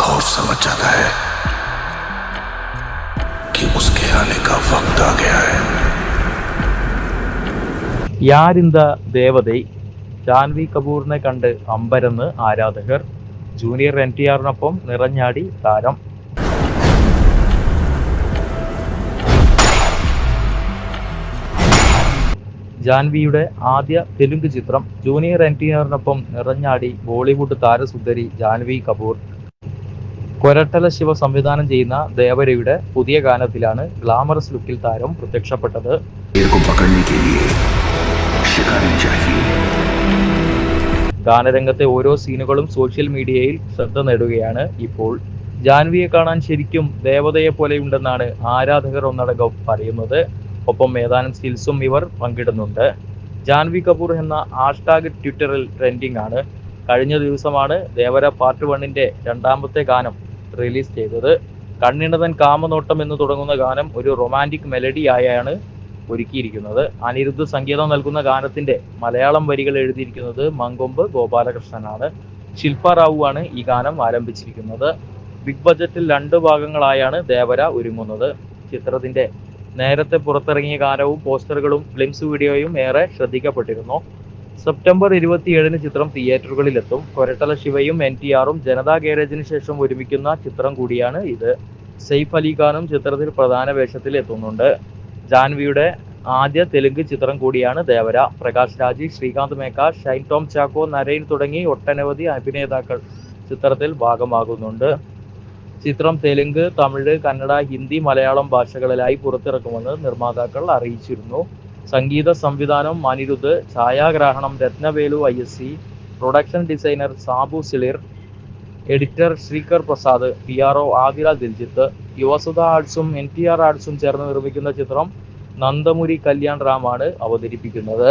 खौफ समझ जाता है कि उसके आने का वक्त आ गया है യാരിന്ത ദേവതൈ ജാൻവി കപൂറിനെ കണ്ട് അമ്പരന്ന് ആരാധകർ ജൂനിയർ എൻ ടി ആറിനൊപ്പം നിറഞ്ഞാടി താരം ജാൻവിയുടെ ആദ്യ തെലുങ്ക് ചിത്രം ജൂനിയർ എൻ ടി ആറിനൊപ്പം നിറഞ്ഞാടി ബോളിവുഡ് താരസുന്ദരി ജാൻവി കപൂർ കൊരട്ടല ശിവ സംവിധാനം ചെയ്യുന്ന ദേവരയുടെ പുതിയ ഗാനത്തിലാണ് ഗ്ലാമറസ് ലുക്കിൽ താരം പ്രത്യക്ഷപ്പെട്ടത്. ഗാനരംഗത്തെ ഓരോ സീനുകളും സോഷ്യൽ മീഡിയയിൽ ശ്രദ്ധ നേടുകയാണ് ഇപ്പോൾ. ജാൻവിയെ കാണാൻ ശരിക്കും ദേവതയെ പോലെയുണ്ടെന്നാണ് ആരാധകർ ഒന്നടങ്കം പറയുന്നത്. ഒപ്പം ഏതാനും സ്കിൽസും ഇവർ പങ്കിടുന്നുണ്ട്. ജാൻവി കപൂർ എന്ന ഹാഷ്ടാഗ് ട്വിറ്ററിൽ ട്രെൻഡിംഗ് ആണ്. കഴിഞ്ഞ ദിവസമാണ് ദേവര പാർട്ട് വണ്ണിന്റെ രണ്ടാമത്തെ ഗാനം റിലീസ് ചെയ്തത്. കണ്ണിണതൻ കാമനോട്ടം എന്ന് തുടങ്ങുന്ന ഗാനം ഒരു റൊമാന്റിക് മെലഡി ആയാണ് ഒരുക്കിയിരിക്കുന്നത്. അനിരുദ്ധ സംഗീതം നൽകുന്ന ഗാനത്തിന്റെ മലയാളം വരികൾ എഴുതിയിരിക്കുന്നത് മങ്കൊമ്പ് ഗോപാലകൃഷ്ണനാണ്. ശില്പ റാവു ആണ് ഈ ഗാനം ആരംഭിച്ചിരിക്കുന്നത്. ബിഗ് ബജറ്റിൽ രണ്ട് ഭാഗങ്ങളായാണ് ദേവര ഒരുങ്ങുന്നത്. ചിത്രത്തിന്റെ നേരത്തെ പുറത്തിറങ്ങിയ ഗാനവും പോസ്റ്ററുകളും ഫിലിംസ് വീഡിയോയും ഏറെ ശ്രദ്ധിക്കപ്പെട്ടിരുന്നു. സെപ്റ്റംബർ ഇരുപത്തിയേഴിന് ചിത്രം തിയേറ്ററുകളിലെത്തും. കൊരട്ടല ശിവയും എൻ ടി ആറും ജനതാ ഗാരേജിന് ശേഷം ഒരുമിക്കുന്ന ചിത്രം കൂടിയാണ് ഇത്. സെയ്ഫ് അലി ഖാനും ചിത്രത്തിൽ പ്രധാന വേഷത്തിൽ എത്തുന്നുണ്ട്. ജാൻവിയുടെ ആദ്യ തെലുങ്ക് ചിത്രം കൂടിയാണ് ദേവര. പ്രകാശ് രാജി ശ്രീകാന്ത് മേക്ക ഷൈൻ ടോം ചാക്കോ നരൈൻ തുടങ്ങി ഒട്ടനവധി അഭിനേതാക്കൾ ചിത്രത്തിൽ ഭാഗമാകുന്നുണ്ട്. ചിത്രം തെലുങ്ക് തമിഴ് കന്നഡ ഹിന്ദി മലയാളം ഭാഷകളിലായി പുറത്തിറക്കുമെന്ന് നിർമ്മാതാക്കൾ അറിയിച്ചിരുന്നു. സംഗീത സംവിധാനം Anirudh ഛായാഗ്രാഹണം Rathnavelu I S C production designer Sabu Cyril editor Sreekar Prasad P R O Athira Diljith Yuvasudha ആർട്സും N T R ആർട്സും ചേർന്ന് നിർമ്മിക്കുന്ന ചിത്രം നന്ദമുരി കല്യാൺ റാമാണ് അവതരിപ്പിക്കുന്നത്.